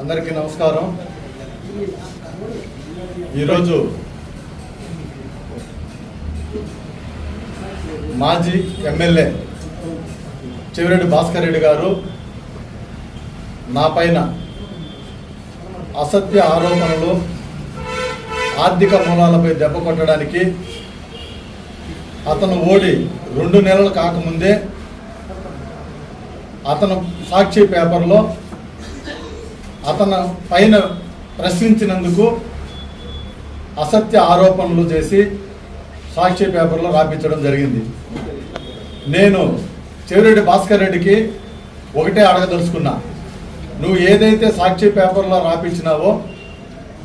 అందరికీ నమస్కారం. ఈరోజు మాజీ ఎమ్మెల్యే చెవిరెడ్డి భాస్కర్ రెడ్డి గారు నా పైన అసత్య ఆరోపణలు ఆర్థిక మూలాలపై దెబ్బ కొట్టడానికి అతను ఓడి రెండు నెలలు కాకముందే అతను సాక్షి పేపర్లో అతను పైన ప్రశ్నించినందుకు అసత్య ఆరోపణలు చేసి సాక్షి పేపర్లో రాపించడం జరిగింది. నేను చెవిరెడ్డి భాస్కర్ రెడ్డికి ఒకటే అడగదలుచుకున్నా. నువ్వు ఏదైతే సాక్షి పేపర్లో రాపించినావో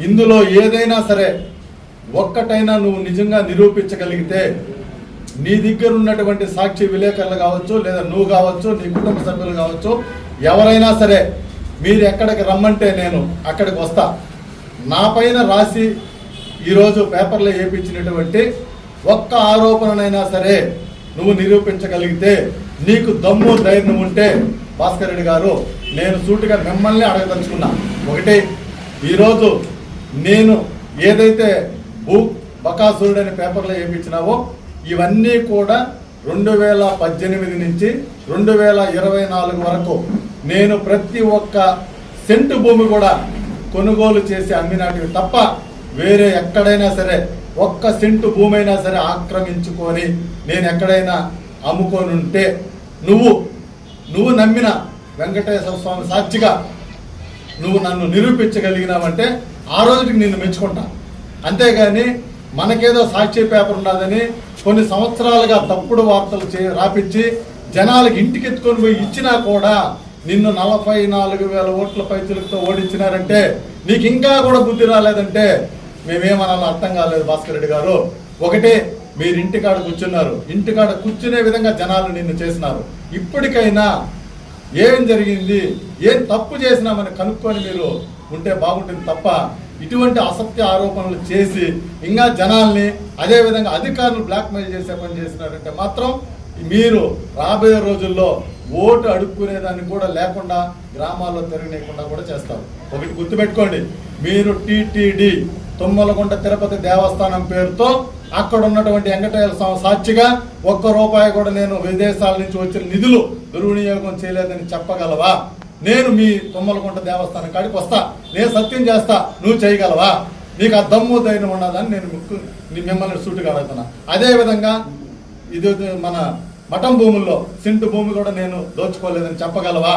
ఇందులో ఏదైనా సరే ఒక్కటైనా నువ్వు నిజంగా నిరూపించగలిగితే నీ దగ్గర ఉన్నటువంటి సాక్షి విలేకరులు కావచ్చు లేదా నువ్వు కావచ్చు నీ కుటుంబ సభ్యులు కావచ్చు ఎవరైనా సరే మీరు ఎక్కడికి రమ్మంటే నేను అక్కడికి వస్తా. నా పైన రాసి ఈరోజు పేపర్లో వేయించినటువంటి ఒక్క ఆరోపణనైనా సరే నువ్వు నిరూపించగలిగితే నీకు దమ్ము ధైర్యం ఉంటే భాస్కర్ రెడ్డి గారు నేను సూటిగా మిమ్మల్ని అడగదలుచుకున్నా. ఒకటి ఈరోజు నేను ఏదైతే భూ బకాసురుడు అనే పేపర్లో వేయించినావో ఇవన్నీ కూడా రెండు వేల పద్దెనిమిది నుంచి రెండు వేల ఇరవై నాలుగు వరకు నేను ప్రతి ఒక్క సెంటు భూమి కూడా కొనుగోలు చేసి అమ్మినాటివి తప్ప వేరే ఎక్కడైనా సరే ఒక్క సెంటు భూమి అయినా సరే ఆక్రమించుకొని నేను ఎక్కడైనా అమ్ముకొనుంటే నువ్వు నువ్వు నమ్మిన వెంకటేశ్వర స్వామి సాక్షిగా నువ్వు నన్ను నిరూపించగలిగినావంటే ఆ రోజుకి నిన్ను మెచ్చుకుంటా. అంతేగాని మనకేదో సాక్షి పేపర్ ఉన్నదని కొన్ని సంవత్సరాలుగా తప్పుడు వార్తలు చే రాపించి జనాలకు ఇంటికి ఎత్తుకొని పోయి ఇచ్చినా కూడా నిన్ను నలభై నాలుగు వేల ఓట్ల పైచులతో ఓడించినారంటే నీకు ఇంకా కూడా బుద్ధి రాలేదంటే మేమేమనాలో అర్థం కాలేదు భాస్కర్ రెడ్డి గారు. ఒకటే మీరు ఇంటికాడ కూర్చున్నారు. ఇంటికాడ కూర్చునే విధంగా జనాలు నిన్ను చేసినారు. ఇప్పటికైనా ఏం జరిగింది? ఏం తప్పు చేసినామని కనుక్కొని మీరు ఉంటే బాగుంటుంది తప్ప ఇటువంటి అసత్య ఆరోపణలు చేసి ఇంకా జనాల్ని అదేవిధంగా అధికారులు బ్లాక్మెయిల్ చేసే పని చేసినారంటే మాత్రం మీరు రాబోయే రోజుల్లో ఓటు అడుక్కునేదాన్ని కూడా లేకుండా గ్రామాల్లో తిరగనీయకుండా కూడా చేస్తారు. ఒకటి గుర్తుపెట్టుకోండి. మీరు టీటీడీ తుమ్మలగుంట తిరుపతి దేవస్థానం పేరుతో అక్కడ ఉన్నటువంటి వెంకటేశ్వర స్వామి సాక్షిగా ఒక్క రూపాయి కూడా నేను విదేశాల నుంచి వచ్చిన నిధులు దుర్వినియోగం చేయలేదని చెప్పగలవా? నేను మీ తుమ్మలగుంట దేవస్థానం కాడికి వస్తా. నేను సత్యం చేస్తా. నువ్వు చేయగలవా? నీకు ఆ దమ్ము ధైర్యం ఉన్నదని నేను మిమ్మల్ని సూటుగా అడుగుతున్నా. అదేవిధంగా ఇది మన మఠం భూముల్లో సింటు భూమి కూడా నేను దోచుకోలేదని చెప్పగలవా?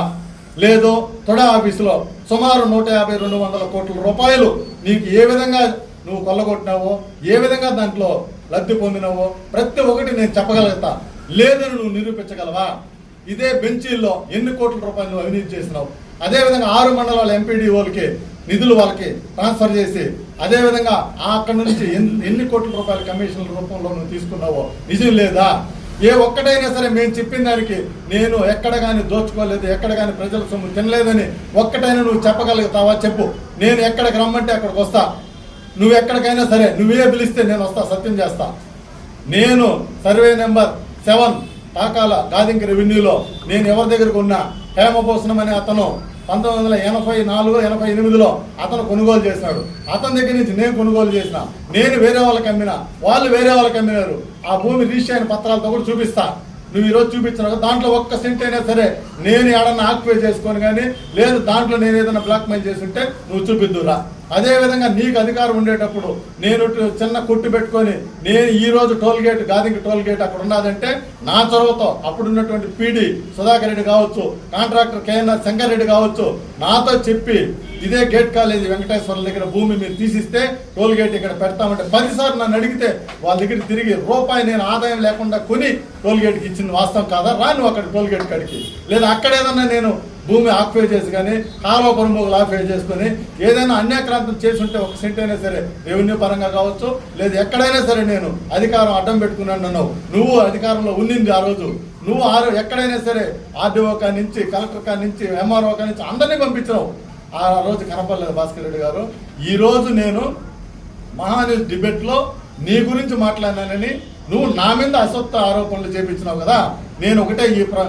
లేదు తొడ ఆఫీసులో సుమారు నూట యాభై రెండు వందల కోట్ల రూపాయలు నీకు ఏ విధంగా నువ్వు కొల్లగొట్టినావో ఏ విధంగా దాంట్లో లబ్ధి పొందినావో ప్రతి ఒక్కటి నేను చెప్పగలుగుతా. లేదని నువ్వు నిరూపించగలవా? ఇదే బెంచీల్లో ఎన్ని కోట్ల రూపాయలు నువ్వు అవినీతి చేసినావు? అదేవిధంగా ఆరు మండలాల ఎంపీడీఓలకి నిధులు వాళ్ళకి ట్రాన్స్ఫర్ చేసి అదేవిధంగా అక్కడ అక్కడి నుంచి ఎన్ని ఎన్ని కోట్ల రూపాయల కమిషన్ల రూపంలో నువ్వు తీసుకున్నావో నిజం లేదా? ఏ ఒక్కటైనా సరే మేము చెప్పిన దానికి నేను ఎక్కడ కానీ దోచుకోలేదు ఎక్కడ కానీ ప్రజల సొమ్ము తినలేదని ఒక్కటైనా నువ్వు చెప్పగలుగుతావా చెప్పు. నేను ఎక్కడికి రమ్మంటే అక్కడికి వస్తా. నువ్వు ఎక్కడికైనా సరే నువ్వే పిలిస్తే నేను వస్తా సత్యం చేస్తా. నేను సర్వే నెంబర్ సెవెన్ టాకాల గాదింక రెవెన్యూలో నేను ఎవరి దగ్గరకు ఉన్నా హేమభూషణం అనే అతను పంతొమ్మిది వందల ఎనభై నాలుగు ఎనభై ఎనిమిదిలో అతను కొనుగోలు చేసినాడు అతని దగ్గర నుంచి నేను కొనుగోలు చేసిన. నేను వేరే వాళ్ళకి అమ్మిన వాళ్ళు వేరే వాళ్ళకి అమ్మినారు. ఆ భూమి రిజిస్టర్ అయిన పత్రాలతో కూడా చూపిస్తా. నువ్వు ఈరోజు చూపించిన దాంట్లో ఒక్క సెంట్ అయినా సరే నేను ఏడన్నా ఆక్యుపై చేసుకొని కానీ లేదు దాంట్లో నేను ఏదైనా బ్లాక్ మెయిల్ చేసి ఉంటే నువ్వు చూపిద్దురా అదేవిధంగా నీకు అధికారం ఉండేటప్పుడు నేను చిన్న కొట్టు పెట్టుకొని నేను ఈరోజు టోల్గేట్ టోల్ గేట్ గాదింక టోల్ గేట్ అక్కడ ఉన్నదంటే నా చొరవతో అప్పుడున్నటువంటి పీడి సుధాకర్ రెడ్డి కావచ్చు కాంట్రాక్టర్ కేఎన్ఆర్ శంకర్ రెడ్డి కావచ్చు నాతో చెప్పి ఇదే గేట్ కాలేజీ వెంకటేశ్వరం దగ్గర భూమి మీరు తీసిస్తే టోల్ గేట్ ఇక్కడ పెడతామంటే పదిసార్లు నన్ను అడిగితే వాళ్ళ దగ్గర తిరిగి రూపాయి నేను ఆదాయం లేకుండా కొని టోల్ గేట్కి ఇచ్చింది వాస్తవం కాదా? రాను అక్కడ టోల్ గేట్ కాడికి. లేదా అక్కడ ఏదన్నా నేను భూమి ఆక్యుపై చేసి కానీ కాలువ పొరమోగులు ఆక్యుపై చేసుకొని ఏదైనా అన్యాక్రాంతం చేసి ఉంటే ఒక సెంట్ అయినా సరే రెవెన్యూ పరంగా కావచ్చు లేదు ఎక్కడైనా సరే నేను అధికారం అడ్డం పెట్టుకున్నాను అన్నావు. నువ్వు అధికారంలో ఉన్నింది ఆ రోజు. నువ్వు ఆ ఎక్కడైనా సరే ఆర్డీఓ కా నుంచి కలెక్టర్ కా నుంచి ఎంఆర్ఓ కా నుంచి అందరినీ పంపించినావు. ఆ రోజు కనపడలేదు భాస్కర్ రెడ్డి గారు. ఈరోజు నేను మహాన్యూస్ డిబేట్లో నీ గురించి మాట్లాడినానని నువ్వు నా మీద అసత్వ ఆరోపణలు చేపించినావు కదా. నేను ఒకటే ఈ ప్ర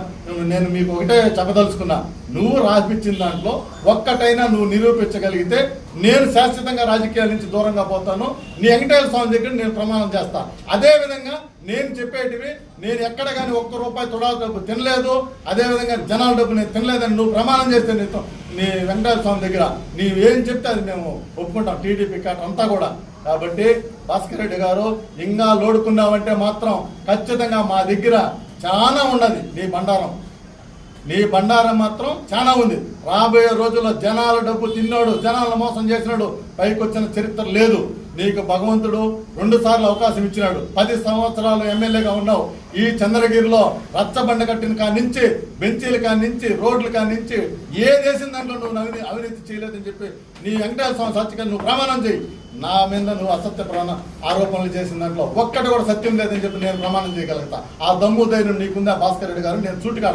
నేను మీకు ఒకటే చెప్పదలుచుకున్నా. నువ్వు రాసిపించిన దాంట్లో ఒక్కటైనా నువ్వు నిరూపించగలిగితే నేను శాశ్వతంగా రాజకీయాల నుంచి దూరంగా పోతాను. నీ వెంకటేశ్వర స్వామి దగ్గర నేను ప్రమాణం చేస్తాను అదేవిధంగా నేను చెప్పేటివి నేను ఎక్కడ కానీ ఒక్క రూపాయి తుడా డబ్బు తినలేదు. అదే విధంగా జనాల డబ్బు నేను తినలేదని నువ్వు ప్రమాణం చేస్తే నీతో నీ వెంకటేశ్వర స్వామి దగ్గర నీవు ఏం చెప్తే అది మేము ఒప్పుకుంటాం. టీడీపీ కాట అంతా కూడా. కాబట్టి భాస్కర్ రెడ్డి గారు ఇంకా లోడుకున్నావంటే మాత్రం ఖచ్చితంగా మా దగ్గర చాలా ఉన్నది నీ బండారం. నీ బండారం మాత్రం చాలా ఉంది. రాబోయే రోజుల్లో జనాల డబ్బు తిన్నాడు జనాలను మోసం చేసినాడు పైకి వచ్చిన చరిత్ర లేదు. నీకు భగవంతుడు రెండు సార్లు అవకాశం ఇచ్చినాడు. పది సంవత్సరాలు ఎమ్మెల్యేగా ఉన్నావు. ఈ చంద్రగిరిలో రచ్చబండ కట్టిన కాడి నుంచి బెంచీల కాడి నుంచి రోడ్ల కాడి నుంచి ఏ దేశం దాంట్లో నువ్వు అవినీతి అవినీతి చేయలేదని చెప్పి నీ వెంకటేశ్వర స్వామి సాక్షిగా నువ్వు ప్రమాణం చేయి నా మీద నువ్వు అసత్య ప్రాణ ఆరోపణలు చేసిన దాంట్లో ఒక్కటి కూడా సత్యం లేదని చెప్పి నేను ప్రమాణం చేయగలుగుతా. ఆ దమ్ము ధైర్యం నీకుందా? భాస్కర్ రెడ్డి గారు నేను సూటిగా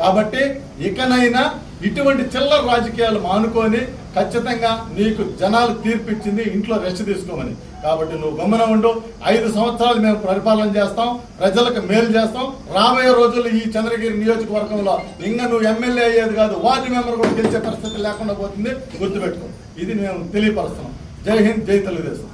కాబట్టి ఇకనైనా ఇటువంటి చిల్లర రాజకీయాలు మానుకొని ఖచ్చితంగా నీకు జనాలు తీర్పిచ్చింది ఇంట్లో రెస్ట్ తీసుకోమని. కాబట్టి నువ్వు గమ్మున ఉండు. ఐదు సంవత్సరాలు మేము పరిపాలన చేస్తాం. ప్రజలకు మేలు చేస్తాం. రాబోయే రోజుల్లో ఈ చంద్రగిరి నియోజకవర్గంలో ఇంకా నువ్వు ఎమ్మెల్యే అయ్యేది కాదు. వార్డు మెంబర్ కూడా గెలిచే పరిస్థితి లేకుండా పోతుంది. గుర్తుపెట్టుకో. ఇది మేము తెలియపరుస్తున్నాం. జై హింద్ జై తెలుగుదేశం.